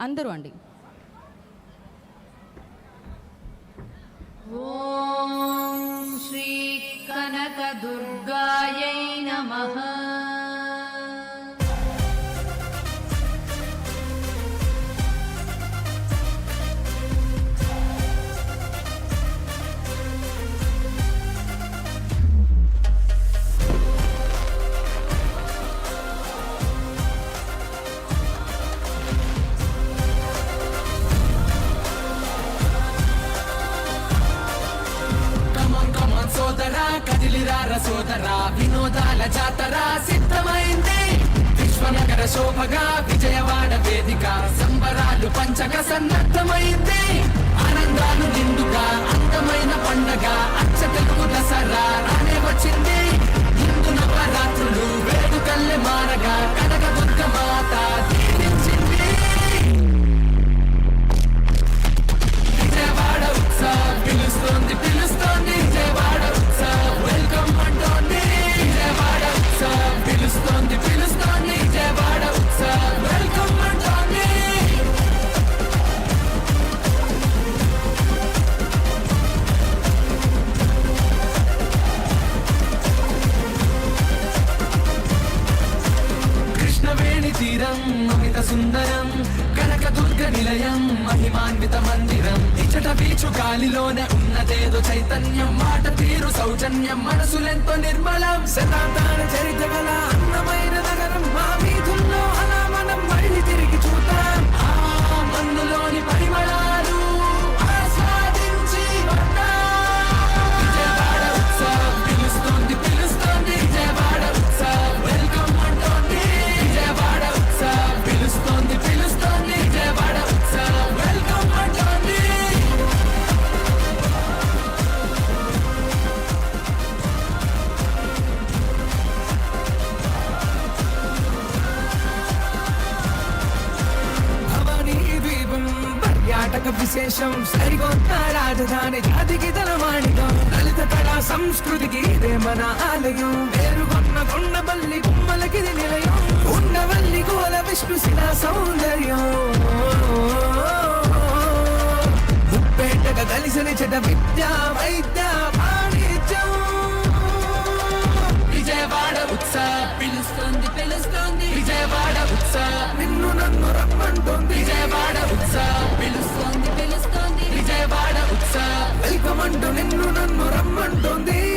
అందరూ అండి. ఓ శ్రీ కనకదు సోదరా వినోదాల జాతర సిద్ధమైంది. విశ్వనగర శోభగా విజయవాడ వేదిక సంబరాలు పంచక సన్నద్ధమైంది. మందిరం అమిత సుందరం కనక దుర్గ నిలయం మహిమాన్విత మందిరం. ఇచ్చట బీచు గాలిలోనే ఉన్నదేదో చైతన్యం మాట తీరు సౌజన్యం మనసులెంతో నిర్మలం శతాబ్దాల చరిత్ర గల అందమైన నాటక విశేషం. సరికొత్త రాజధాని జాతికి తలమాణికం దళిత కళా సంస్కృతికి ఇదే మన ఆలయం. వేరుగొన్న కొండబల్లి గుమ్మలకిది నిలయం. ఉండవల్లి గోల విష్ణు శిలా సౌందర్యం. ముప్పేటగా కలిసిన చెట విద్య వైద్య వాణిజ్యం. విజయవాడ ఉత్సాహ పిలుస్తుంది పిలుస్తుంది. విజయవాడ ఉత్సాహ నిన్ను నన్ను రమ్మంటుంది. విజయవాడ ఉత్సాహ నిన్ను నన్ను రమ్మంటుంది.